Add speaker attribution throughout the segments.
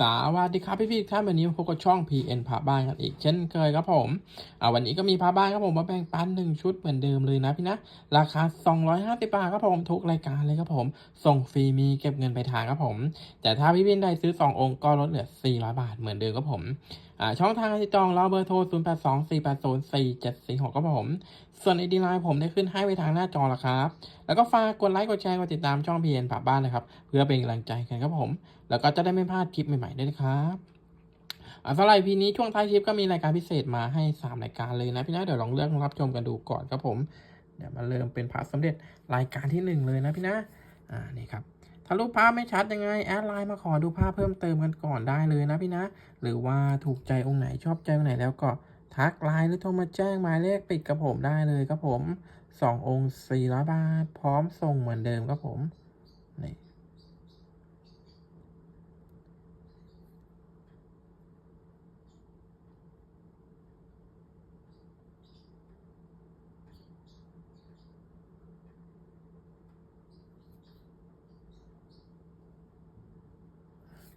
Speaker 1: สวัสดีครับพี่ๆท่านวันนี้พบกับช่อง PN พาบ้านกันอีกเช่นเคยครับผมอ่าวันนี้ก็มีพาบ้านครับผมมาแบ่งปันหนึ่งชุดเหมือนเดิมเลยนะพี่นะราคา 250 บาทครับผมทุกรายการเลยครับผม ส่งฟรีมีเก็บเงินไปลายทางครับผม แต่ถ้าพี่พี่ใดซื้อ 2 องค์ก็ลดเหลือ 400 บาทเหมือนเดิมครับผมช่องทางการติดต่อเราเบอร์โทร 0 8 2 4 8 0 4 7 4 6ครับผม ส่วนไอดีไลน์ผมได้ขึ้นให้ไว้ทางหน้าจอแล้วครับ แล้วก็ฝากกดไลค์กดแชร์กดติดตามช่อง PN พาบ้านนะครับ เพื่อเป็นกำลังใจกันครับผม แล้วก็จะได้ไม่พลาดคลิปใหม่ๆด้วยนะครับอ่าสำหรับพีนี้ช่วงท้ายคลิปก็มีรายการพิเศษมาให้ 3 รายการเลยนะพี่นะเดี๋ยวลองเลือกรับชมกันดูก่อนครับผม เดี๋ยวมาเริ่มเป็นพระสมเด็จรายการที่ 1 เลยนะพี่นะ อ่านี่ครับ ถ้ารูปภาพไม่ชัดยังไง แอดไลน์มาขอดูภาพเพิ่มเติมกันก่อนได้เลยนะพี่นะ หรือว่าถูกใจองค์ไหนชอบใจองค์ไหนแล้วก็ทักไลน์หรือโทรมาแจ้งหมายเลขปิดกับผมได้เลยครับผมสององค์400บาท พร้อมส่งเหมือนเดิมครับผมนี่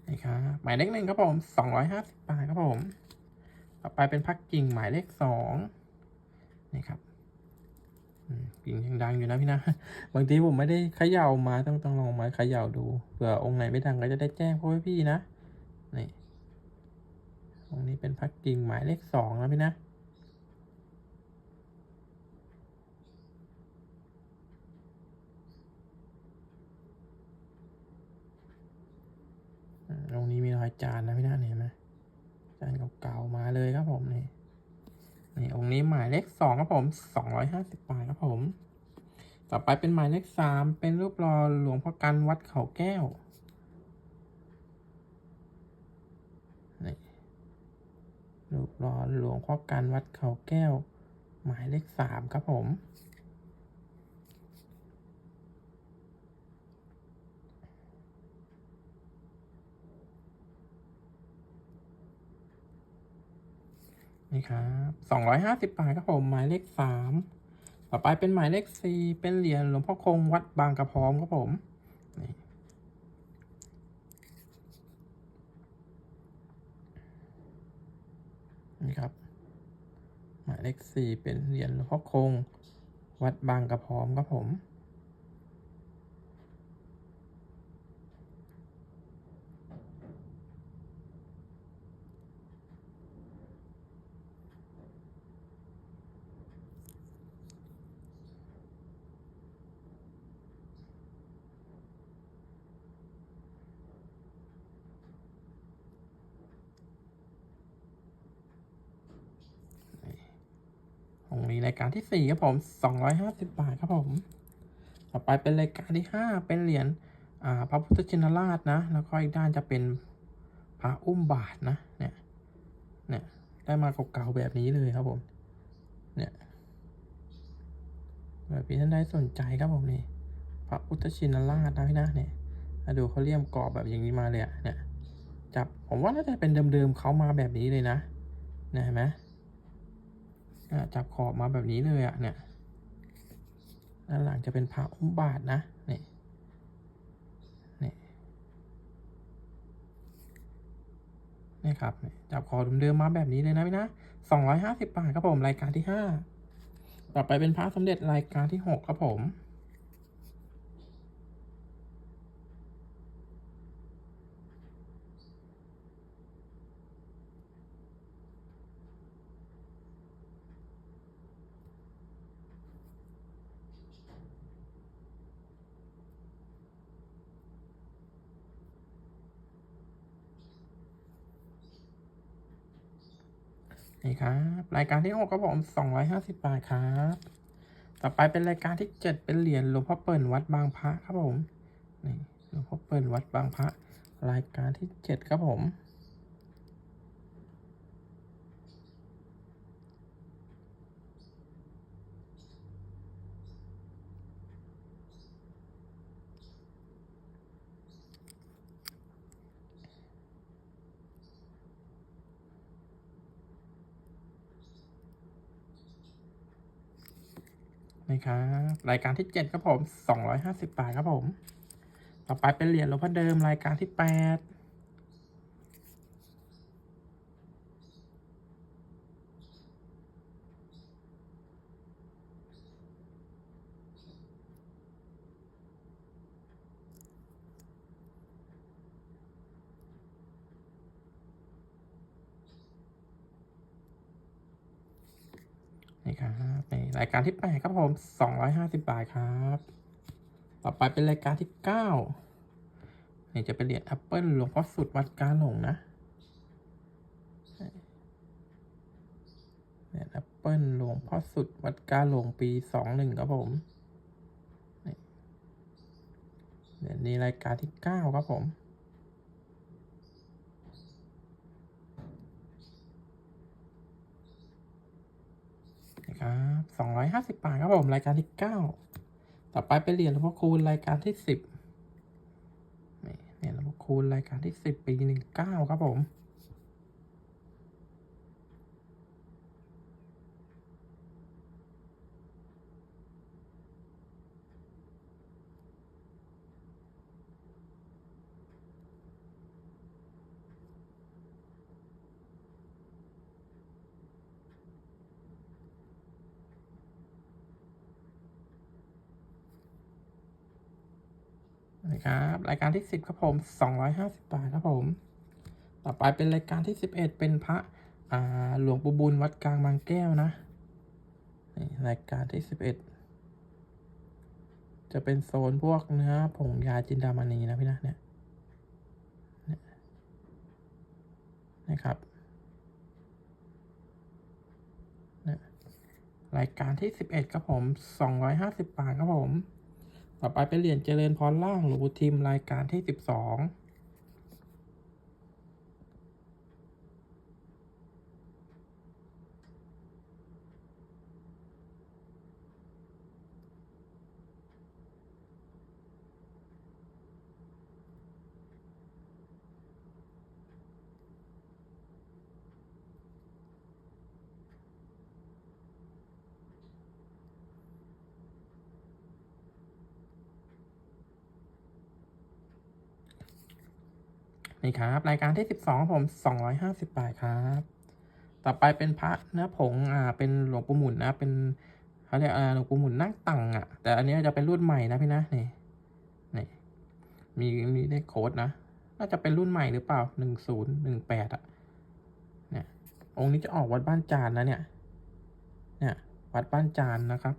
Speaker 1: นะครับหมายเลขหนึ่งครับผมสองร้อยห้าสิบบาทครับผม ต่อไปเป็นพักกิ่งหมายเลขสองนี่ครับกิ่งยังดังอยู่นะพี่นะ บางทีผมไม่ได้เขย่ามาต้องต้องลองมาเขย่าดูเผื่อองค์ไหนไม่ดังก็จะได้แจ้งพวกพี่นะนี่องค์นี้เป็นพักกิ่งหมายเลขสองนะพี่นะ อืมตรงนี้มีรอยจานนะพี่นะเห็นไหมจานเก่าๆมาเลยครับผมนี่ นี่หมายเลขสองครับผมสองร้อยห้าสิบบาทครับผม ต่อไปเป็นหมายเลขสามเป็นรูปหล่อหลวงพ่อกันวัดเขาแก้วนี่รูปหล่อหลวงพ่อกันวัดเขาแก้ว หมายเลขสามครับผม นี่ครับสองร้อยห้าสิบบาทครับผมหมายเลขสามต่อไปเป็นหมายเลขสี่เป็นเหรียญหลวงพ่อคงวัดบางกระพร้อมครับผมนี่นี่ครับ หมายเลขสี่เป็นเหรียญหลวงพ่อคง วัดบางกระพร้อมครับผม องนี้รายการที่สี่ครับผมสองร้อยห้าสิบบาทครับผม ต่อไปเป็นรายการที่ห้าเป็นเหรียญอ่าพระพุทธชินราชนะ แล้วก็อีกด้านจะเป็นพระอุ้มบาทนะ เนี่ย เนี่ย ได้มาเก่าๆแบบนี้เลยครับผม เนี่ย แบบพี่ท่านได้สนใจครับผมนี่ พระพุทธชินราชนะพี่นะเนี่ยดูเขาเลี่ยมกรอบแบบอย่างนี้มาเลยอะเนี่ย จับ ผมว่าน่าจะเป็นเดิมๆเขามาแบบนี้เลยนะเนี่ยเห็นไหม จับขอบมาแบบนี้เลยอะเนี่ยด้านหลังจะเป็นพระอุ้มบาทนะนี่นี่นี่ครับจับคอเดิมๆมาแบบนี้เลยนะพี่นะสองร้อยห้าสิบบาทครับผมรายการที่ห้าต่อไปเป็นพระสมเด็จรายการที่หกครับผม ครับ รายการที่หกครับผมสองร้อยห้าสิบบาทครับ ต่อไปเป็นรายการที่เจ็ดเป็นเหรียญหลวงพ่อเปิ่นวัดบางพระครับผมนี่หลวงพ่อเปิ่นวัดบางพระ รายการที่เจ็ดครับผม นะครับรายการที่ 7 ครับผม 250 บาทครับผม ต่อไปเป็นเหรียญหลวงพ่อเดิมรายการที่ 8 รายการที่แปดครับผมสองร้อยห้าสิบบาทครับ ต่อไปเป็นรายการที่เก้านี่จะเป็นเหรียญแอปเปิลหลวงพ่อสุดวัดกาหลงนะเหรียญแอปเปิลหลวงพ่อสุดวัดกาหลงปีสองหนึ่งครับผมเนี่ยนี้รายการที่เก้าครับผม นะครับสองร้อยห้าสิบบาทครับผมรายการที่เก้าต่อไปเป็นเหรียญหลวงพ่อคูณรายการที่สิบนี่เหรียญหลวงพ่อคูณรายการที่สิบปีหนึ่งเก้าครับผม นะครับรายการที่สิบครับผมสองร้อยห้าสิบบาทครับผม ต่อไปเป็นรายการที่สิบเอ็ดเป็นพระหลวงปู่บุญวัดกลางบางแก้วนะนี่รายการที่สิบเอ็ดจะเป็นโซนพวกเนื้อผงยาจินดามณีนะพี่นะเนี่ยนี่ยนะครับนี่รายการที่สิบเอ็ดครับผมสองร้อยห้าสิบบาทครับผม ต่อไปไปเรียนเจริญพรล่างหลวงปู่ทิมรายการที่ 12ีครับ รายการที่ 12 ผม 250 บาทครับ ต่อไปเป็นพระนะผงอ่าเป็นหลวงปู่หมุนนะ เป็นเขาเรียกหลวงปู่หมุนนั่งตังอะ แต่อันนี้จะเป็นรุ่นใหม่นะพี่นะนี่นี่มีมีได้โค้ดนะน่าจะเป็นรุ่นใหม่หรือเปล่า หนึ่งศูนย์หนึ่งแปดอะ เนี่ย องค์นี้จะออกวัดบ้านจานนะเนี่ย เนี่ย วัดบ้านจานนะครับ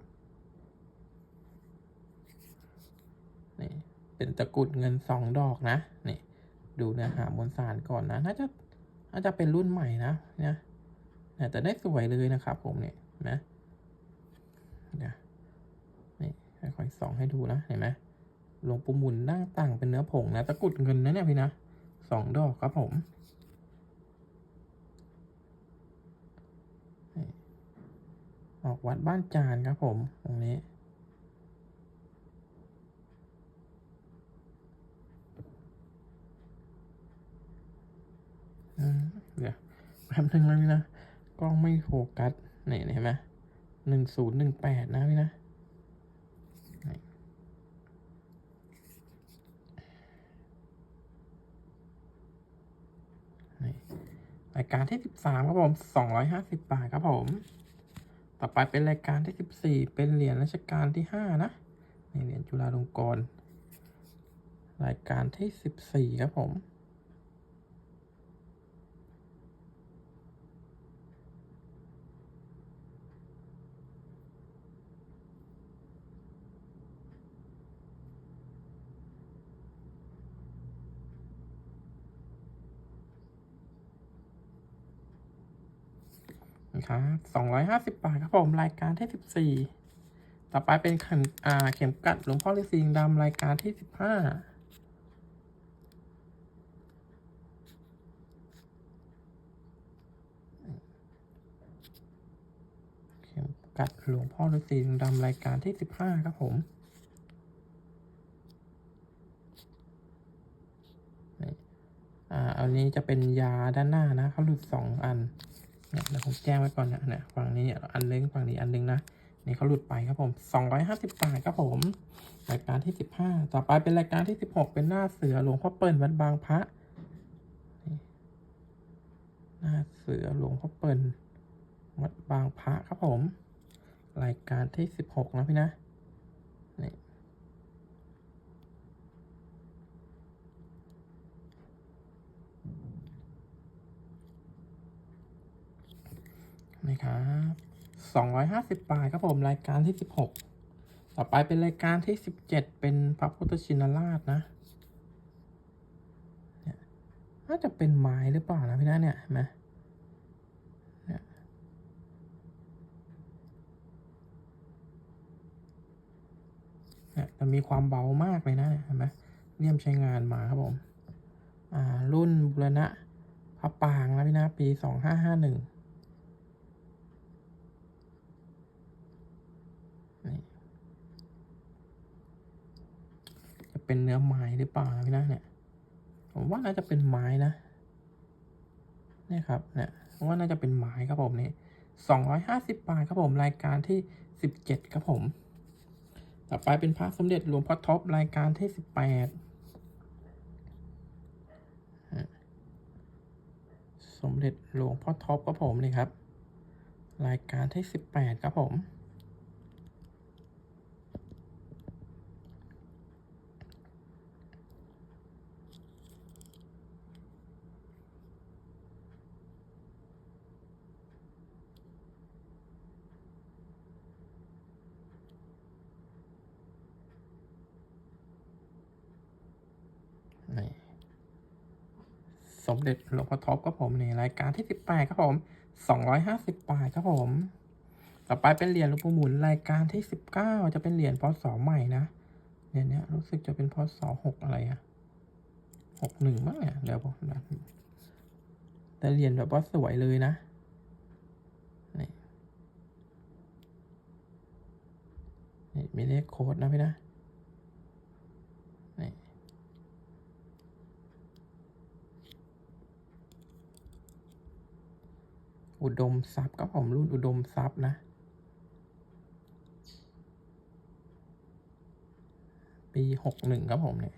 Speaker 1: นี่ เป็นตะกุดเงินสองดอกนะ นี่ ดูเนื้อหามวลสารก่อนนะ น่าจะน่าจะเป็นรุ่นใหม่นะเนี่ยเนี่ยแต่ได้สวยเลยนะครับผมเนี่ยนไหมเดี๋ยนี่ค่อยๆส่องให้ดูนะเห็นไหมหลวงปู่หมุนนั่งตั้งเป็นเนื้อผงนะตะกุดเงินนะเนี่ยพี่นะสองดอกครับผมออกวัดบ้านจานครับผมตรงนี้ อืมเดี๋ยวแป๊บนึงแล้วพี่นะ กล้องไม่โฟกัสนี่เห็นไหมหนึ่งศูนย์หนึ่งแปดนะพี่นะรายการที่สิบสามครับผมสองร้อยห้าสิบบาทครับผม ต่อไปเป็นรายการที่สิบสี่เป็นเหรียญรัชกาลที่ห้านะนี่เหรียญจุฬาลงกรณ์รายการที่สิบสี่ครับผม นะครับสองร้อยห้าสิบบาทครับผมรายการที่สิบสี่ต่อไปเป็นขันอ่าเข็มกัดหลวงพ่อฤาษีดำรายการที่สิบห้าเข็มกัดหลวงพ่อฤาษีดำรายการที่สิบห้าครับผมอันนี้จะเป็นยาด้านหน้านะเขาหลุดสองอัน เนี่ยเดี๋ยวผมแจ้งไว้ก่อนนะเนี่ยฝั่งนี้อันนึงฝั่งนี้อันนึงนะนี่เขาหลุดไปครับผมสองร้อยห้าสิบาทครับผม รายการที่สิบห้าต่อไปเป็นรายการที่สิบหกเป็นหน้าเสือหลวงพ่อเปิ่นวัดบางพระหน้าเสือหลวงพ่อเปิ่นวัดบางพระครับผม รายการที่สิบหกนะพี่นะนี่ นี่ครับ250บาทครับผมรายการที่16ต่อไปเป็นรายการที่17เป็นพระพุทธชินราชนะเนี่ยน่าจะเป็นไม้หรือเปล่านะพี่นะเนี่ยเห็นไหมเนี่ยแต่มีความเบามากเลยนะเห็นไหมเลี่ยมใช้งานมาครับผม อ่า รุ่นบุรณะพระปางนะพี่นะ ปี2551นี่งจะ เป็นเนื้อไม้หรือเปล่าพี่นะเนี่ยผมว่าน่าจะเป็นไม้นะนี่ครับเนี่ยผมว่าน่าจะเป็นไม้ครับผมนี่สองร้อยห้าสิบบาทครับผมรายการที่สิบเจ็ดครับผม ต่อไปเป็นพระสมเด็จหลวงพ่อท็อปรายการที่สิบแปดสมเด็จหลวงพ่อท็อปครับผมนี่ครับ รายการที่สิบแปดครับผม นี่ส มเด็จหลวงพ่อท็อปครับผมนี่รายการที่สิบแปดครับผมสองร้อยห้าสิบาทครับผม ต่อไปเป็นเหรียญหลวงปู่หมุนรายการที่สิบเก้าจะเป็นเหรียญพศใหม่นะเหรียญเนี้ยรู้สึกจะเป็นพศหกอะไรอะหกหนึ่งมั้งเนี่ยเดี๋ยวผมนะแต่เหรียญแบบว่าสวยเลยนะนี่มีเลขโค้ดนะพี่นะ นี่ อุดมทรัพย์ครับผมรุ่นอุดมทรัพย์นะ ปีหกหนึ่งครับผมเนี่ย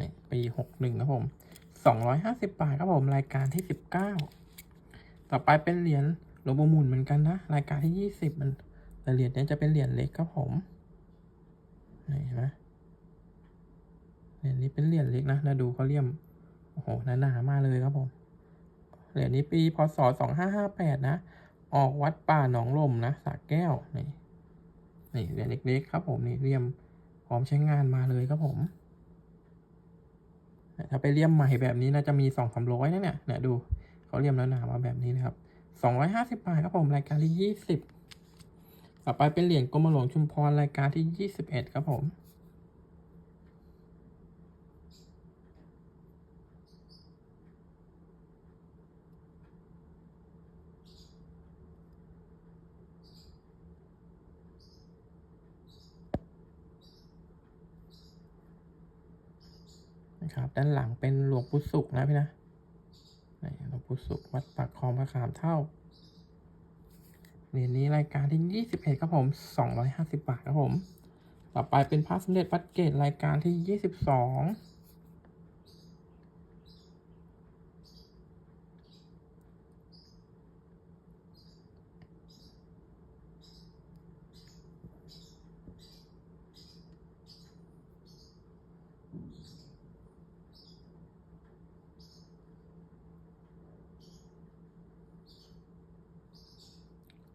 Speaker 1: นี่ปีหกหนึ่งครับผมสองร้อยห้าสิบบาทครับผมรายการที่สิบเก้าต่อไปเป็นเหรียญหลวงปู่หมุนเหมือนกันนะ รายการที่ยี่สิบมันแต่เหรียญนี้จะเป็นเหรียญเล็กครับผมนี่เห็นไหมเหรียญนี้เป็นเหรียญเล็กนะนะดูเขาเลี่ยมโอ้โหหนาๆมากเลยครับผม เหรียญนี้ปีพศสองห้าห้าแปดนะ ออกวัดป่าหนองลมนะสระแก้ว นี่นี่เหรียญเล็กๆครับผมนี่เลียมพร้อมใช้งานมาเลยครับผมถ้าไปเลี่ยมใหม่แบบนี้น่าจะมีสองสามร้อยนะเนี่ยเนี่ยดูเขาเลี่ยมแล้วหนามาแบบนี้นะครับสองร้อยห้าสิบบาทครับผมรายการที่ยี่สิบต่อไปเป็นเหรียญกรมหลวงชุมพรรายการที่ยี่สิบเอ็ดครับผม นะครับ ด้านหลังเป็นหลวงปู่สุขนะพี่นะหลวงปู่สุขวัดปากคลองพระขามเท่าเหรียญนี้รายการที่21ครับผม250บาทครับผม ต่อไปเป็นพระสมเด็จวัดเกตรายการที่22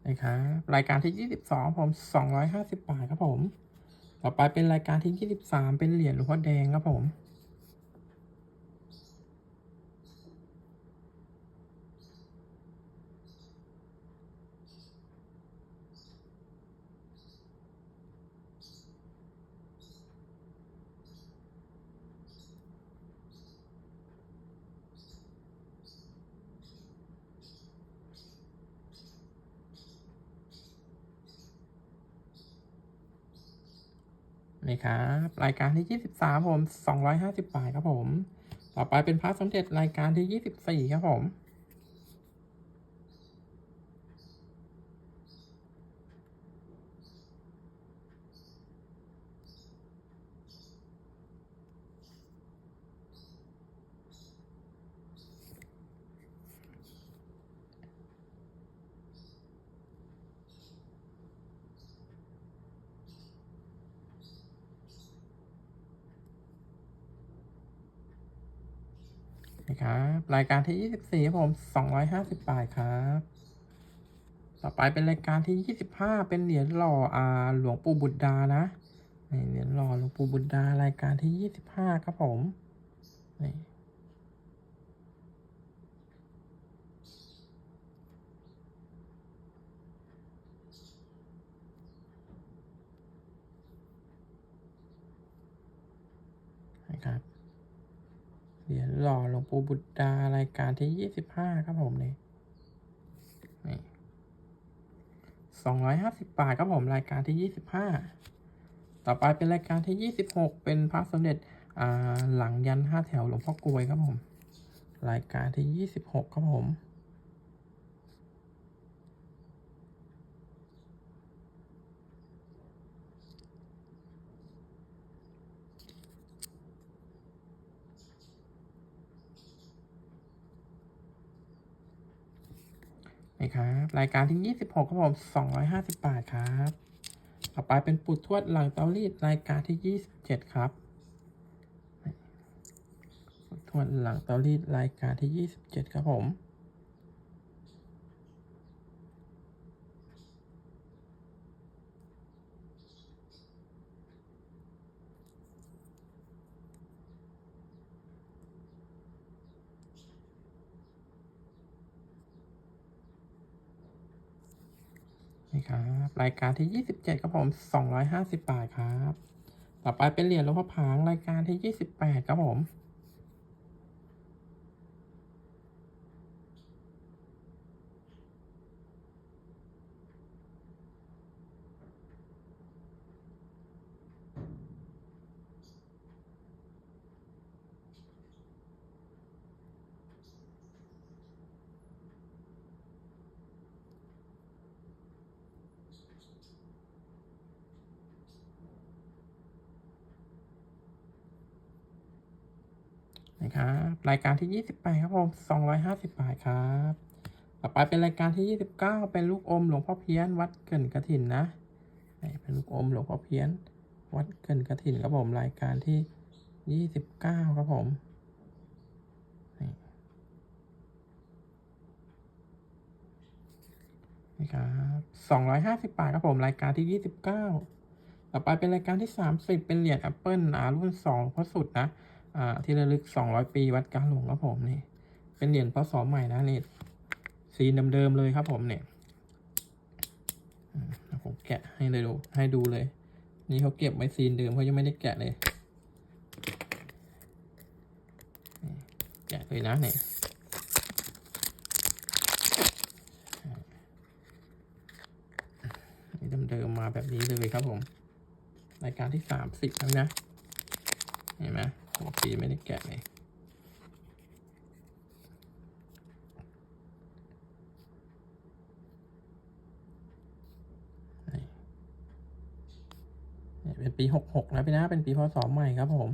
Speaker 1: นะครับรายการที่ 22 ผม 250 บาทครับผม ต่อไปเป็นรายการที่ 23 เป็นเหรียญหลวงพ่อแดงครับผม นี่ครับ รายการที่ 23 ผม 250 บาทครับผม ต่อไปเป็นพระสมเด็จรายการที่ 24 ครับผม นะค รายการที่24ครับผม250บาทครับ ต่อไปเป็นรายการที่ยี่สิบห้าเป็นเหรียญหล่ออาหลวงปู่บุตรดานะนี่เหรียญหล่อหลวงปู่บุตรดารายการที่ยี่สิบห้าครับผมนี่นะครับ เหรียญหล่อหลวงปู่บุตรดารายการที่ยี่สิบห้าครับผมนี่นี่สองร้อยห้าสิบบาทครับผมรายการที่ยี่สิบห้าต่อไปเป็นรายการที่ยี่สิบหกเป็นพระสมเด็จอ่าหลังยันห้าแถวหลวงพ่อกลวยครับผม รายการที่ยี่สิบหกครับผม นะครับรายการที่ 26ครับผม250 บาทครับ ต่อไปเป็นปุดทวดหลังเตารีดรายการที่ 27 ครับปูดทวดหลังเตารีดรายการที่ 27 ครับผม นี่ค รายการที่ 27ครับผม 250 บาทครับ ต่อไปเป็นเหรียญหลวงพ่อผางรายการที่ 28ครับผม นะค รายการที่ 28 ครับผม 250 บาทครับ ต่อไปเป็นรายการที่ 29 เป็นลูกอมหลวงพ่อเพี้ยน วัดเกินกระถินนะนี่เป็นลูกอมหลวงพ่อเพี้ยน วัดเกินกระถินครับผมรายการที่ 29 ครับผมนี่นี่ครับ250บาทครับผมรายการที่29ต่อไปเป็นรายการที่30เป็นเหรียญแอปเปิลอ่ารุ่น2หลวงพ่อสุดนะ ที่ระลึก 200 ปีวัดกาหลวงครับผมนี่เป็นเหรียญพศใหม่นะนี่ซีนเดิมๆเลยครับผมเนี่ยผมแกะให้เลยดูให้ดูเลย นี่เขาเก็บไว้ซีนเดิมเขายังไม่ได้แกะเลยแกะเลยนะเนี่ยนี่เดิมๆมาแบบนี้เลยครับผม รายการที่สามสิบแล้วนะ เห็นไหม ของปีไม่ได้แกะเลยเป็นปีหกหกแล้วพี่นะ เป็นปีพศใหม่ครับผม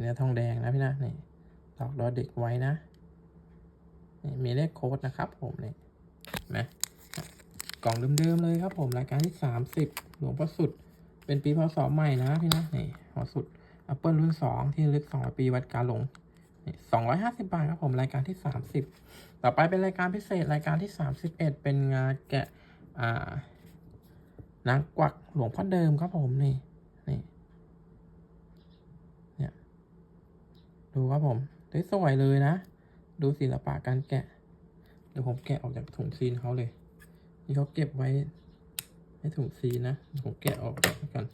Speaker 1: เนื้อทองแดงนะพี่นะนี่ตอกดอเด็กไว้นะนี่มีเลขโค้ดนะครับผมนี่นไหมกล่องเดิมๆเลยครับผมรายการที่สามสิบหลวงพ่อสุด เป็นปีพศใหม่นะพี่นะนี่พอสุด Apple รุ่นสองที่ลึกสองปีวัดกาหลงสองร้อยห้าสิบาทครับผมรายการที่สามสิบต่อไปเป็นรายการพิเศษรายการที่สามสิบเอ็ดเป็นงานแกะอ่านางกวักหลวงพ่อเดิมครับผมนี่นี่ เนี่ย ดูครับผมได้สวยเลยนะ ดูศิลปะการแกะ เดี๋ยวผมแกะออกจากถุงซีนเขาเลย นี่เขาเก็บไว้ในถุงซีนนะ ผมแกะออกกัน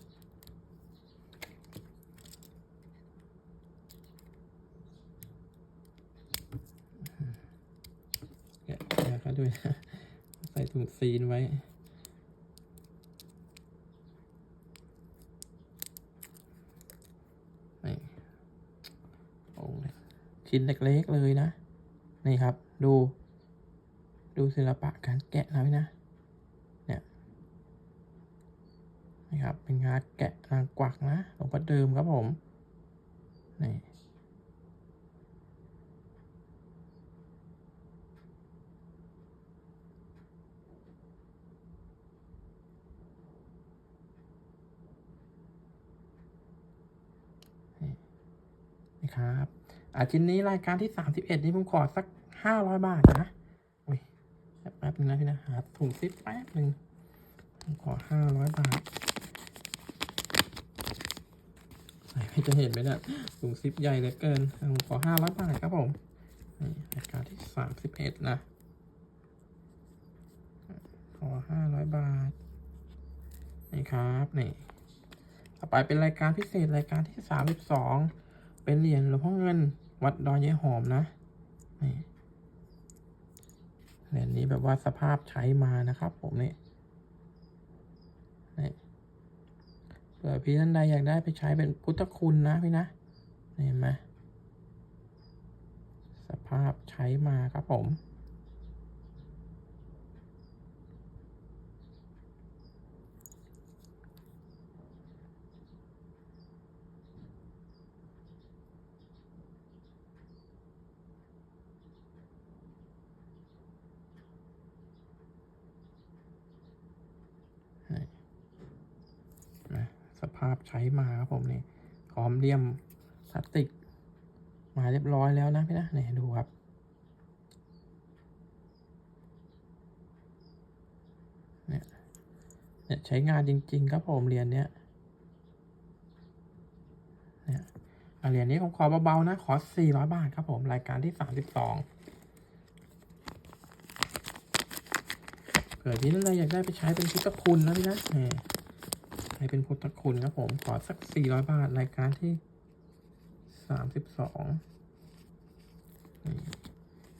Speaker 1: แกะแกะเขาด้วยนะใส่ถุงซีนไว้ ชิ้นเล็กๆเลยนะ นี่ครับ ดู ดูศิลปะการแกะแล้วนะ เนี่ย นี่ครับ เป็นการแกะนางกวักนะหลวงพ่อเดิมครับผม นี่ครับ อะชิ้นนี้รายการที่สามสิบเอ็ดนี่ผมขอสักห้าร้อยบาทนะอุ้ยแป๊บนึงนะพี่นะหาถุงซิปแป๊บนึงผมขอห้าร้อยบาทไม่จะเห็นไหมเนี่ยถุงซิปใหญ่เหลือเกินผมขอห้าร้อยบาทครับผมนี่รายการที่สามสิบเอ็ดนะขอห้าร้อยบาท นี่ครับนี่ต่อไปเป็นรายการพิเศษรายการที่สามสิบสองเป็นเหรียญหลวงพ่อเงิน วัดดอยยายหอมนะนี่เหรียญนี้แบบว่าสภาพใช้มานะครับ ผมนี่นี่เผื่อพี่ท่านใดอยากได้ไปใช้เป็นพุทธคุณนะพี่นะเห็นไหมสภาพใช้มาครับผม นะสภาพใช้มาครับผมนี่พร้อมเลียมพลาสติก มาเรียบร้อยแล้วนะพี่นะนี่ดูครับเนี่ยเนี่ยใช้งานจริง ๆ ครับผมเหรียญเนี้ยเนี่ยเหรียญนี้ผมขอเบาๆนะ ขอ 400 บาทครับผม รายการที่ 32เผื่อที่นั่นเลยอยากได้ไปใช้เป็นพุทธคุณนะพี่นะ ให้เป็นพุทธคุณครับผม ขอสัก400บาท รายการที่32นี่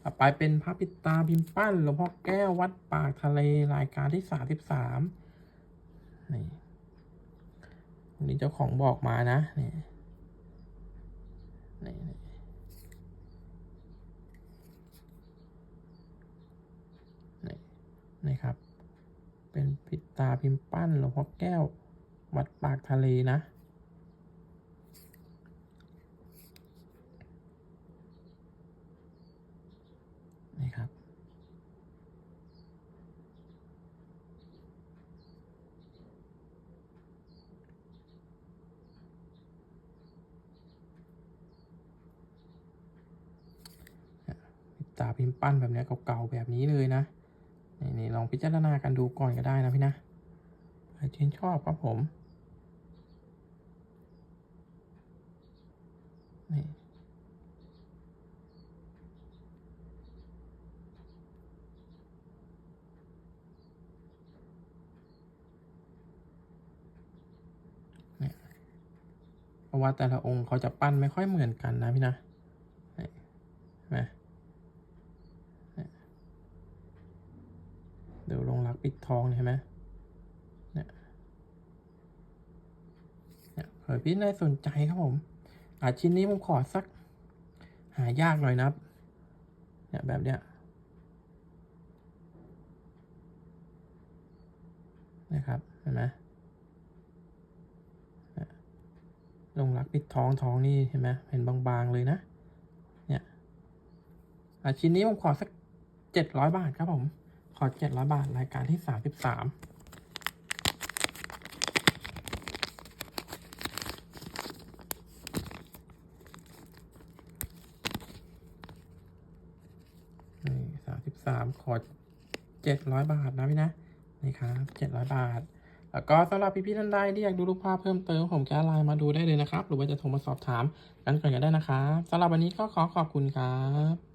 Speaker 1: ต่อไปเป็นพระปิตาพิมพ์ปั้นหลวงพ่อแก้ววัดปากทะเลรายการที่33นี่วันนี้เจ้าของบอกมานะนี่นี่นี่นี่นี่ครับ เป็นปิดตาพิมพ์ปั้นหลวงพ่อแก้ว วัดปากทะเลนะ นี่ครับ ตาพิมพ์ปั้นแบบนี้เก่าๆแบบนี้เลยนะ นี่นี่ลองพิจารณากันดูก่อนก็ได้นะพี่นะ ใครชื่นชอบครับผมนี่เนี่ เพราะว่าแต่ละองค์เขาจะปั้นไม่ค่อยเหมือนกันนะพี่นะเดี๋ยวลงรักปิดทองเห็นไหมเนี่ย เผยเผื่อพี่ได้สนใจครับผมอาชิ้นนี้ผมขอสัก หายากหน่อยนะครับ เนี่ยแบบเนี้ยนะครับเห็นไหมลงรักปิดท้องท้องนี่เห็นไหมเห็นบางๆเลยนะ เนี่ยอาชิ้นนี้ผมขอสักเจ็ดร้อยบาทครับผม ขอเจ็ดร้อยบาทรายการที่สามสิบสามนี่ สามขอเจ็ดร้อยบาทนะพี่นะนี่ครับเจ็ดร้อยบาท แล้วก็สำหรับพี่ๆท่านใดที่อยากดูรูปภาพเพิ่มเติมผมแก้ไลน์มาดูได้เลยนะครับ หรือว่าจะโทรมาสอบถามกันก่อนก็ได้นะครับสำหรับวันนี้ก็ขอขอบคุณครับ